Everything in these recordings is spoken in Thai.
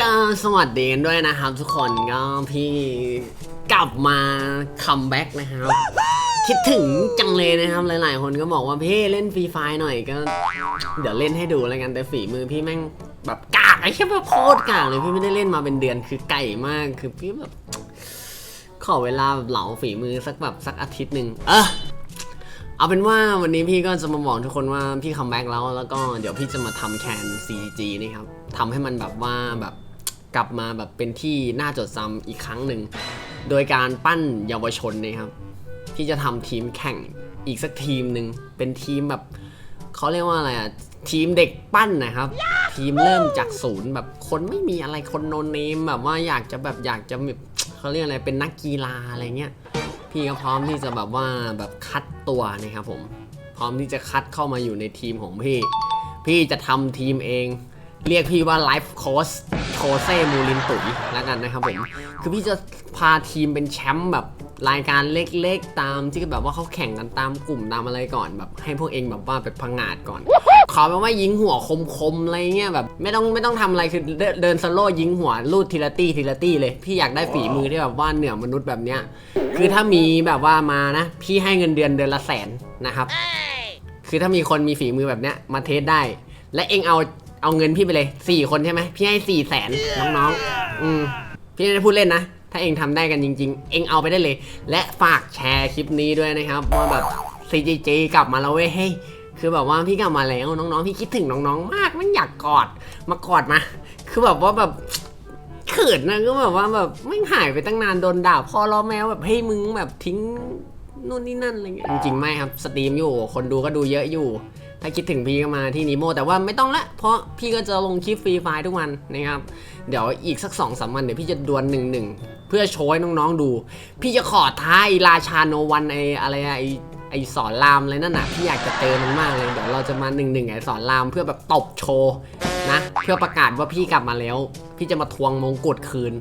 ก็สวัสดีกันด้วยนะครับทุกคนก็พี่กลับมาคัมแบ็กนะครับ คิดถึงจังเลยนะครับ หลาย ๆ คนก็บอกว่าพี่เล่นฟรีไฟหน่อยก็ เดี๋ยวเล่นให้ดูแล้วกันแต่ฝีมือพี่แม่งแบบกากไอ้แค่แบบโคตรกากเลยพี่ไม่ได้เล่นมาเป็นเดือนคือไก่มากคือพี่แบบขอเวลาแบบเหลาฝีมือสักแบบสักอาทิตย์หนึ่งเออเอาเป็นว่าวันนี้พี่ก็จะมาบอกทุกคนว่าพี่คัมแบ็กแล้ว แล้วก็เดี๋ยวพี่จะมาทำแคน CG นี่ครับทำให้มันแบบว่าแบบ กลับมาแบบเป็นที่น่าจดจำอีกครั้งหนึ่ง โดยการปั้นเยาวชนนะครับพี่จะทำทีมแข่งอีกสักทีมหนึ่งเป็นทีมแบบเขาเรียกว่าอะไรอะทีมเด็กปั้นนะครับ ทีมเริ่มจากศูนย์แบบคนไม่มีอะไรคนโนเนมแบบว่าอยากจะแบบอยากจะแบบเขาเรียกอะไรเป็นนักกีฬาอะไรเงี้ยพี่ก็พร้อมที่จะแบบว่าแบบคัดตัวนะครับผม พร้อมที่จะคัดเข้ามาอยู่ในทีมของพี่ พี่จะทำทีมเอง เรียกพี่ว่าไลฟ์โค้ชโคเซมูลินตุ๋ยแล้วกันนะครับผม คือพี่จะพาทีมเป็นแชมป์แบบรายการเล็กๆ ตามที่แบบว่าเขาแข่งกันตามกลุ่มตามอะไรก่อนแบบ ให้พวกเองแบบว่าไปพังงาดก่อน ขอแบบว่ายิงหัวคมๆอะไรเงี้ยแบบ ไม่ต้องไม่ต้องทำอะไรคือเดินสโลวยิงหัวลูดทีละตี้ทีละตี้เลย พี่อยากได้ฝีมือที่แบบว่าเหนือมนุษย์แบบเนี้ยคือถ้ามีแบบว่ามานะ พี่ให้เงินเดือนเดือนละแสนนะครับ คือถ้ามีคนมีฝีมือแบบเนี้ยมาเทสได้ และเองเอา เอาเงินพี่ไปเลยสี่คนใช่ไหมพี่ให้สี่แสนน้องๆอืมพี่ไม่ได้พูดเล่นนะ ถ้าเองทำได้กันจริง ๆ เองเอาไปได้เลย และฝากแชร์คลิปนี้ด้วยนะครับว่าแบบ CGG กลับมาแล้วเว้ยเฮ้ยคือแบบว่าพี่กลับมาแล้วน้องๆ พี่คิดถึงน้องๆ มากมันอยากกอดมากอดมา คือแบบว่าแบบเขินนะก็แบบว่าแบบไม่หายไปตั้งนานโดนด่าพ่อล้อแมวแบบให้ยมึงแบบทิ้งนู่นนี่นั่นอะไรเงี้ยจริงๆไม่ครับสตรีมอยู่คนดูก็ดูเยอะอยู่ ถ้าคิดถึงพี่ก็มาที่นิโมแต่ว่าไม่ต้องละ เพราะพี่ก็จะลงคลิปฟรีไฟล์ทุกวันนะครับ เดี๋ยวอีกสักสองสามวันเดี๋ยวพี่จะดวลหนึ่งหนึ่งเพื่อโชว์ให้น้องๆดู พี่จะขอท้าไอ้ราชาโนวันไออะไรไอไอสอนรามอะไรนั่นน่ะพี่อยากจะเจอมันมากเลยเดี๋ยวเราจะมาหนึ่งหนึ่งไอสอนรามเพื่อแบบตบโชว์นะ เพื่อประกาศว่าพี่กลับมาแล้ว พี่จะมาทวงมงกุฎคืน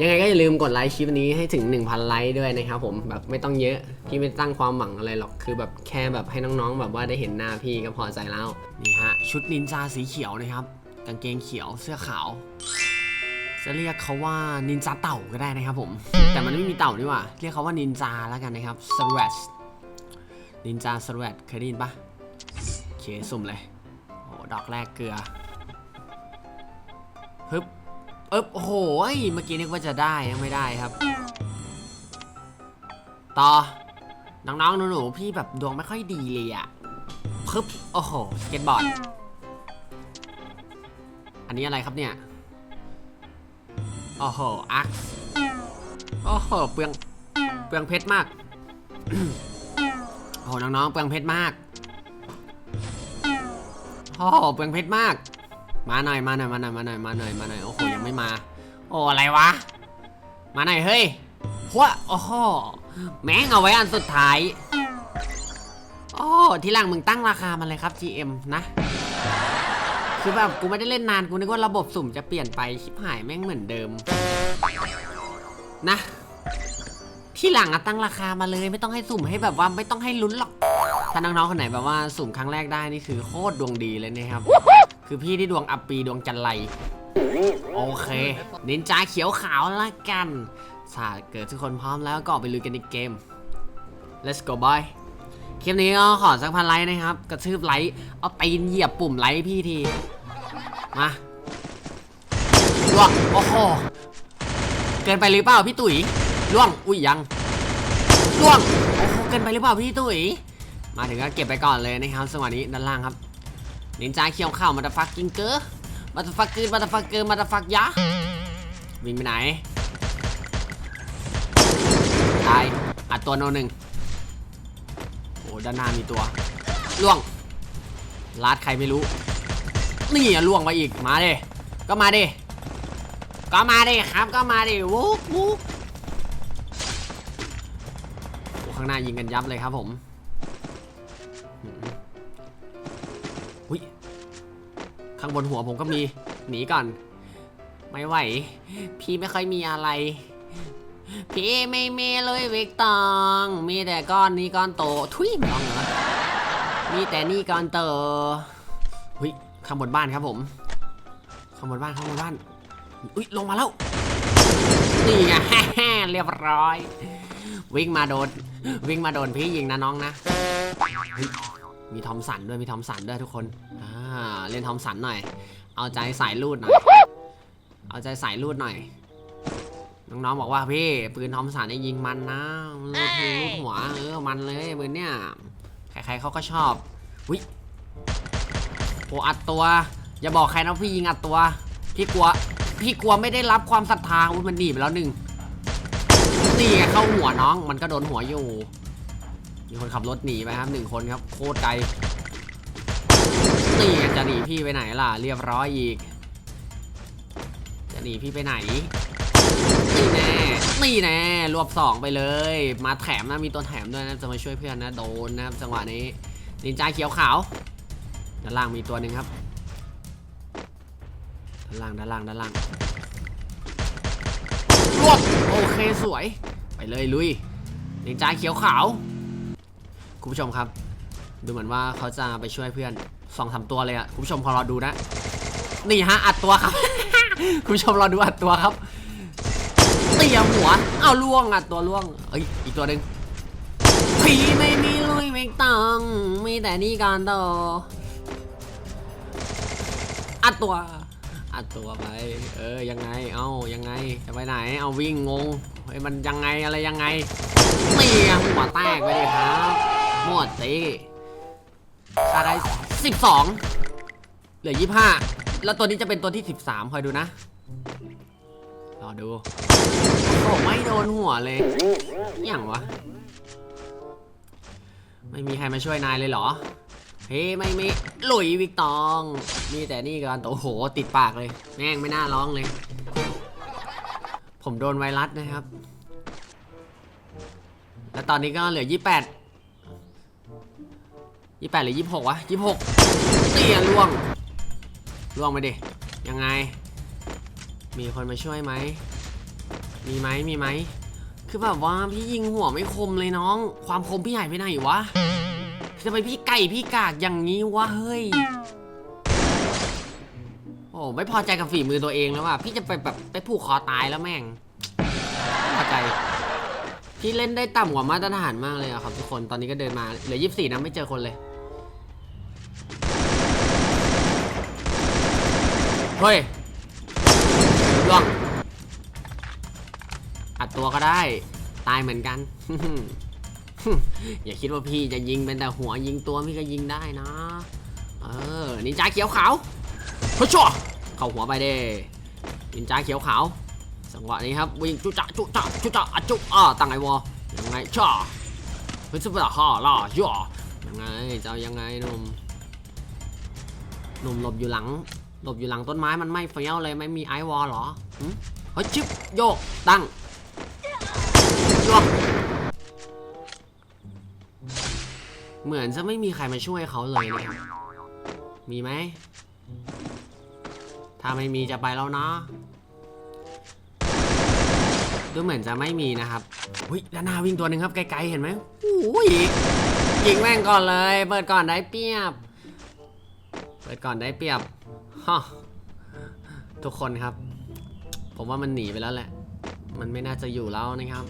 ยังไงก็อย่าลืมกดไลค์คลิปนี้ให้ถึง 1,000 ไลค์ด้วยนะครับผมแบบไม่ต้องเยอะ พี่ไม่ตั้งความหวังอะไรหรอกคือแบบแค่แบบให้น้องๆ แบบว่าได้เห็นหน้าพี่ก็พอใจแล้ว นี่ฮะ ชุดนินจาสีเขียวนะครับ กางเกงเขียวเสื้อขาว จะเรียกเขาว่านินจาเต่าก็ได้นะครับผม แต่มันไม่มีเต่านี่ว่า เรียกเขาว่านินจาแล้วกันนะครับสวัสนินจาสวัสเคยได้ยินปะเคสุ่มเลยโอ้ดอกแรกเกลือฮึบ เอบโอ้โหเมื่อกี้นึกว่าจะได้ยังไม่ได้ครับ ต่อ น้องๆหนูๆพี่แบบดวงไม่ค่อยดีเลยอะพึบโอ้โหสเก็ตบอร์ด อันนี้อะไรครับเนี่ย โอ้โหอักโอ้โหเปลืองเปลืองเพชรมาก โอ้โหน้องๆเปลืองเพชรมากโอ้โหเปลืองเพชรมาก มาหน่อยมาหน่อยมาหน่อยมาหน่อยมาหน่อยมาหน่อยโอ้โหยังไม่มา โอ้อะไรวะ มาหน่อยเฮ้ยหัวโอ้โหแม่งเอาไว้อันสุดท้ายโอ้ทีหลังมึงตั้งราคามันเลยครับ GM นะคือแบบกูไม่ได้เล่นนานกูนึกว่าระบบสุ่มจะเปลี่ยนไปชิบหายแม่งเหมือนเดิม นะ ที่หลังอะตั้งราคามาเลยไม่ต้องให้สุ่มให้แบบว่าไม่ต้องให้ลุ้นหรอก ถ้าน้องๆคนไหนแบบว่าสุ่มครั้งแรกได้นี่คือโคตรดวงดีเลยนะครับ คือพี่ที่ดวงอัปปีดวงจันไรโอเคนินจาเขียวขาวละกันถ้าเกิดทุกคนพร้อมแล้วก็ไปลุยกันในเกม let's go boy คลิปนี้ก็ขอสักพันไลค์นะครับ กระทืบไลค์เอาตีนเหยียบปุ่มไลค์พี่ที มาล่วงโอ้โหเกินไปหรือเปล่าพี่ตุ๋ยล่วงอุ้ยยังล่วงโอ้โหเกินไปหรือเปล่าพี่ตุ๋ยมาถึงก็เก็บไปก่อนเลยนะครับสวัสดีด้านล่างครับ นินจาเขี้ยวข่าวมาตาฟักกิ้งเกอร์มาตาฟักเกอร์มาตาฟักเกอร์มาตาฟักยะวิ่งไปไหนตายอัดตัวโนหนึ่งโอ้ด้านหน้ามีตัวล่วงลาดใครไม่รู้ นี่อะล่วงไปอีกมาเดิก็มาดิก็มาดิครับก็มาดิวุ๊กวุ๊กข้างหน้ายิงกันยับเลยครับผม ข้างบนหัวผมก็มี หนีก่อน ไม่ไหว พี่ไม่ค่อยมีอะไร พี่ไม่มีเลยเวกตอง มีแต่ก้อนนี้ก้อนโต ทุยไม่ต้องเหรอมีแต่นี่ก้อนโตหุยข้างบนบ้านครับผม ข้างบนบ้านข้างบนบ้าน อุ้ยลงมาแล้ว นี่ไงเรียบร้อย วิ่งมาโดน วิ่งมาโดนพี่ยิงนะน้องนะ มีทอมสันด้วยมีทอมสันด้วยทุกคนอ่าเล่นทอมสันหน่อย เอาใจสายลูดหน่อย เอาใจสายลูดหน่อย น้องๆบอกว่าพี่ปืนทอมสันเนี่ยยิงมันนะลูดหัวลูดหัวเออมันเลยปืนเนี่ยใครๆเขาก็ชอบวิโออัดตัว อย่าบอกใครนะพี่ยิงอัดตัวพี่กลัวพี่กลัวไม่ได้รับความศรัทธาอุ้ยมันหนีไปแล้วหนึ่งนี่เข้าหัวน้องมันก็โดนหัวอยู่ มีคนขับรถหนีไปครับหนึ่งคนครับ โคตรไกลนี่จะหนีพี่ไปไหนล่ะ เรียบร้อยอีก จะหนีพี่ไปไหนนี่แน่นี่แน่รวบสองไปเลย มาแถมนะมีตัวแถมด้วยนะจะมาช่วยเพื่อนนะโดนนะครับจังหวะนี้นินจาเขียวขาวด้านล่างมีตัวหนึ่งครับด้านล่างด้านล่างด้านล่างรวบโอเคสวย ไปเลยลุยนินจาเขียวขาว คุณผู้ชมครับ ดูเหมือนว่าเขาจะไปช่วยเพื่อนสองสามตัวเลยอะคุณผู้ชมพอรอดูนะ นี่ฮะอัดตัวครับ คุณผู้ชมรอดูอัดตัวครับเตียหัว เอาล่วงอัดตัวล่วงเอ้ยอีกตัวหนึ่งผีไม่มีลุยไม่ต้องมีแต่นี่การต่ออัดตัวอัดตัวไป เออยังไง เอายังไงจะไปไหน เอาวิ่งงงเฮ้ยมันยังไงอะไรยังไงเตียหัวแตกไปเลยครับ หมดตีชาได้สิบสองเหลือยี่ห้าแล้วตัวนี้จะเป็นตัวที่สิบสามคอยดูนะ รอดูโอ้ไม่โดนหัวเลยอย่างวะ ไม่มีใครมาช่วยนายเลยเหรอ เฮ้ยไม่มีหลุยวิกตอง มีแต่นี่กันโอ้โห ติดปากเลย แม่งไม่น่าร้องเลย ผมโดนไวรัสนะครับ แล้วตอนนี้ก็เหลือยี่แปด ยี่แปดหรือยี่หกวะยี่หกเตี้ยล่วงล่วงไปดิ ยังไง มีคนมาช่วยไหม มีไหมมีไหม คือแบบว่าพี่ยิงหัวไม่คมเลยน้อง ความคมพี่หายไปไหนวะทำไมพี่ไก่พี่กากอย่างนี้วะเฮ้ย โอ้ไม่พอใจกับฝีมือตัวเองแล้วว่ะพี่จะไปแบบไปผูกคอตายแล้วแม่งไม่พอใจพี่เล่นได้ต่ำกว่ามาตรฐานมากเลยอะครับทุกคน ตอนนี้ก็เดินมาเหลือยี่สิบสี่นะไม่เจอคนเลย เฮ้ยล่วงอัดตัวก็ได้ ตายเหมือนกัน อย่าคิดว่าพี่จะยิงเป็นแต่หัวยิงตัวพี่ก็ยิงได้นะ เออ นินจาเขียวขาวเฮ้ยชัวเข้าหัวไปเด้นินจาเขียวขาวจังหวะนี้ครับวิ่งจุจะจุจะจุจะอะจุอ่าตั้งไอวอยังไงช่อเฮ้ยซุปเปอร์ฮ่าล่าย่อยังไงจะเอายังไงหนุ่มหนุ่มหลบอยู่หลัง หลบอยู่หลังต้นไม้มันไม่เฟี้ยวเลยไม่มีไอวอลเหรอหึเฮ้ยชิบโยกตั้งโยกเหมือนจะไม่มีใครมาช่วยเขาเลยนะครับมีไหม ถ้าไม่มีจะไปแล้วนะดูเหมือนจะไม่มีนะครับอุ้ยด้านหน้าวิ่งตัวหนึ่งครับไกลๆเห็นไหมอุ้ยยิงแม่งก่อนเลย เปิดก่อนได้เปรียบ เปิดก่อนได้เปรียบ ฮะทุกคนครับ ผมว่ามันหนีไปแล้วแหละ มันไม่น่าจะอยู่แล้วนะครับ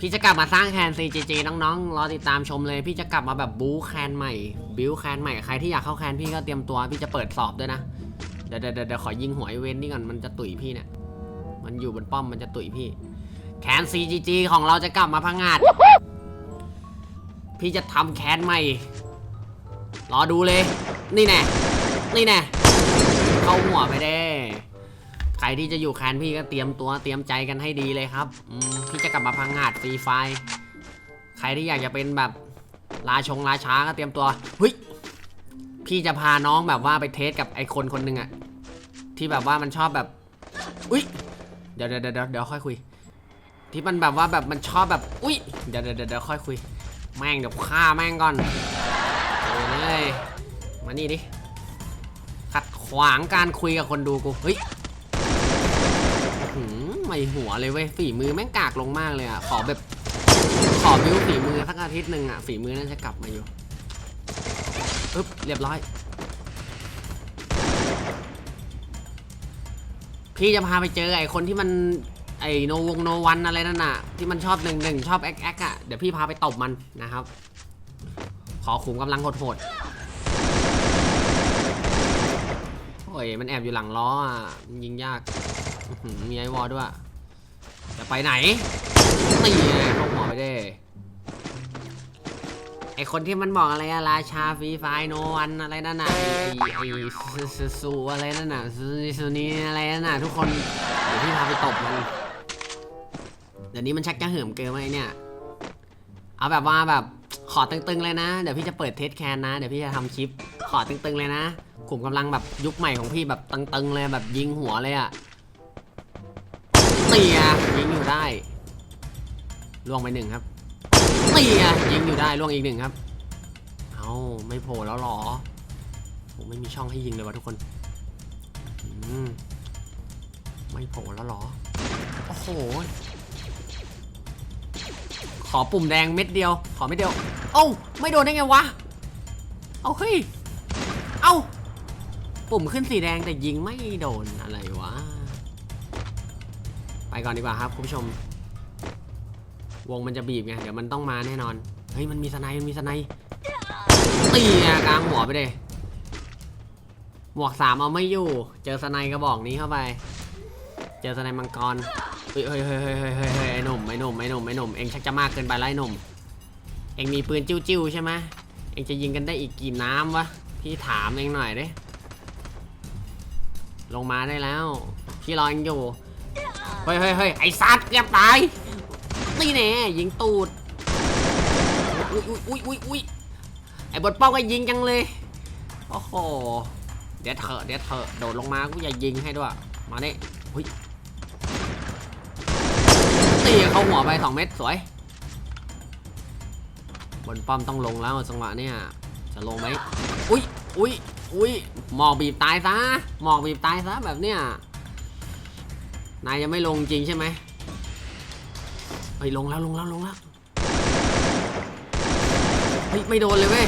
พี่จะกลับมาสร้างแคน CGG น้องๆ รอติดตามชมเลย พี่จะกลับมาแบบบู๊แคนใหม่ บิวแคนใหม่ ใครที่อยากเข้าแคนพี่ก็เตรียมตัว พี่จะเปิดสอบด้วยนะ เดี๋ยวเดี๋ยวเดี๋ยวขอยิงหัวไอเวนนี่ก่อน มันจะตุ๋ยพี่เนี่ย มันอยู่บนป้อม มันจะตุ๋ยพี่ แคน CGG ของเราจะกลับมาพังงาด พี่จะทำแคนใหม่ รอดูเลย นี่แน่ นี่แน่ เข้าหัวไปเด้ ใครที่จะอยู่แคนพี่ก็เตรียมตัวเตรียมใจกันให้ดีเลยครับพี่จะกลับมาพังงาดฟรีไฟ ใครที่อยากจะเป็นแบบราชงราช้าก็เตรียมตัวเฮ้ยพี่จะพาน้องแบบว่าไปเทสกับไอ้คนคนหนึ่งอะที่แบบว่ามันชอบแบบอุ้ยเดี๋ยวเดี๋ยวเดี๋ยวเดี๋ยวค่อยคุย ที่มันแบบว่าแบบมันชอบแบบอุ้ยเดี๋ยวเดี๋ยวเดี๋ยวค่อยคุย แม่งเดี๋ยวฆ่าแม่งก่อนเอาเลยมานี่ดิ ขวางการคุยกับคนดูกู เฮ้ยหืมไม่หัวเลยเว้ยฝีมือแม่งกากลงมากเลยอะ ขอแบบ ขอบิวฝีมือสักอาทิตย์หนึ่งอะ ฝีมือน่าจะกลับมาอยู่ปึ๊บเรียบร้อย พี่จะพาไปเจอไอ้คนที่มันไอ้โนวงโนวันอะไรนั่นน่ะ ที่มันชอบหนึ่งหนึ่งชอบแอคแอคอะ เดี๋ยวพี่พาไปตบมันนะครับ ขอขุมกำลังโหดๆโอ้ยมันแอบอยู่หลังล้ออะมันยิงยากมีไอวอลด้วยจะไปไหนนี่ไงเข้าหัวไปได้ไอคนที่มันบอกอะไรอะราชาฟรีไฟโนวันอะไรนั่นน่ะไอไอซูอะไรนั่นน่ะซูนีซูนีอะไรนั่นน่ะทุกคนเดี๋ยวพี่พาไปตบมันเดี๋ยวนี้มันชักจะเหิมเกินไหมเนี่ย เอาแบบว่าแบบขอตึงๆเลยนะ เดี๋ยวพี่จะเปิดเทสแคนนะ เดี๋ยวพี่จะทำคลิปขอตึงๆเลยนะ ขุมกำลังแบบยุคใหม่ของพี่แบบตึงๆเลยแบบยิงหัวเลยอะเตียยิงอยู่ได้ล่วงไปหนึ่งครับเตียยิงอยู่ได้ล่วงอีกหนึ่งครับ เอาไม่โผล่แล้วหรอผมไม่มีช่องให้ยิงเลยวะทุกคนไม่โผล่แล้วหรอโอ้โหขอปุ่มแดงเม็ดเดียว ขอเม็ดเดียว เอ้าไม่โดนได้ไงวะ เอาเฮ้ย ปุ่มขึ้นสีแดงแต่ยิงไม่โดนอะไรวะ ไปก่อนดีกว่าครับคุณผู้ชม วงมันจะบีบไง เดี๋ยวมันต้องมาแน่นอน เฮ้ย มันมีสไนด์มันมีสไนด์ตีไงกลางหัวไปเลยหมวกสามเอาไม่อยู่ เจอสไนด์กระบอกนี้เข้าไป เจอสไนด์มังกร เฮ้ยเฮ้ยเฮ้ยเฮ้ยเฮ้ยไอ้หนุ่มไอ้หนุ่มไอ้หนุ่มไอ้หนุ่มเองชักจะมากเกินไปแล้วไอ้หนุ่ม เองมีปืนจิ้วๆใช่ไหมเองจะยิงกันได้อีกกี่น้ำวะ พี่ถามเองหน่อยเดิ ลงมาได้แล้ว พี่รอองอยู่ เฮ้ยเฮ้ยเฮ้ยไอ้สัตว์เกือบตายนี่แน่ยิงตูด อุ้ยอุ้ยอุ้ยอุ้ยอุ้ยไอ้บทป้องก็ยิงจังเลย โอ้โห เดี๋ยวเถอะเดี๋ยวเถอะโดดลงมากูจะยิงให้ด้วย มาเนี่ยอุ้ยตีเขาหัวไปสองเม็ดสวย บนป้อมต้องลงแล้วจังหวะเนี่ย จะลงไหมอุ้ย อุ้ยอุ้ยหมอกบีบตายซะหมอกบีบตายซะแบบเนี้ยนายยังไม่ลงจริงใช่ไหมเฮ้ยลงแล้วลงแล้วลงแล้วเฮ้ยไม่โดนเลยเว้ย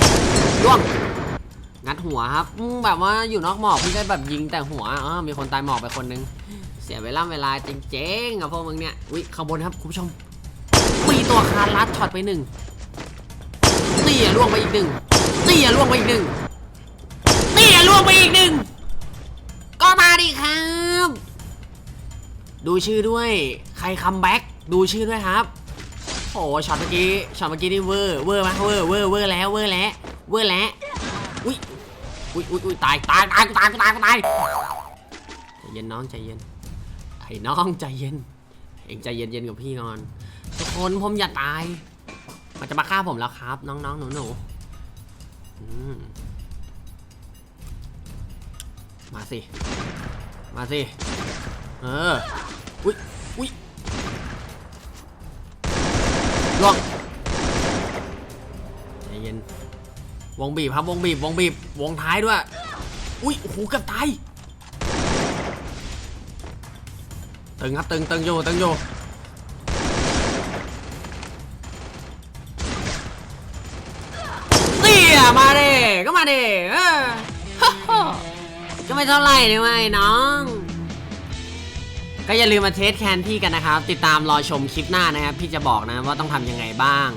ร่วงงัดหัวครับแบบว่าอยู่นอกหมอกพี่ได้แบบยิงแต่หัวเออมีคนตายหมอกไปคนนึงเสียเวลาเวลาจริงๆอะพวกมึงเนี่ยอุ้ยข้างบนครับคุณผู้ชมมีตัวคารัดช็อตไปหนึ่งตี้ยล่วงไปอีกหนึ่งตี้ยล่วงไปอีกหนึ่ง ยล่วงไปอีกหนึ่ง ก็มาดิครับ ดูชื่อด้วย ใครคัมแบ็กดูชื่อด้วยครับ โอ้ช็อตเมื่อกี้ ช็อตเมื่อกี้นี่เวอร์ เวอร์มาเวอร์ เวอร์ เวอร์แล้ว เวอร์แล้ว เวอร์แล้ว อุ้ย อุ้ยอุ้ยอุ้ยตาย ตาย ตาย ตาย ตาย ตาย ใจเย็นน้องใจเย็น ไอ้น้องใจเย็น เองใจเย็นๆกับพี่ก่อน ทุกคนผมอย่าตาย มันจะมาฆ่าผมแล้วครับ น้องๆหนูๆอืม มาสิ มาสิ เออ อุ้ยอุ้ยลวงใจเย็น วงบีบครับ วงบีบ วงบีบ วงท้ายด้วย อุ้ยโอ้โหกือบตาย ตึงครับ ตึง ตึงอยู่ ตึงอยู่เตี้ยมาเด้ก็มาเด้เออฮ่าฮ่า ก็ไม่เท่าไหร่เลยไอ้น้อง ก็อย่าลืมมาเทสแคนที่กันนะครับ ติดตามรอชมคลิปหน้านะครับ พี่จะบอกนะว่าต้องทำยังไงบ้าง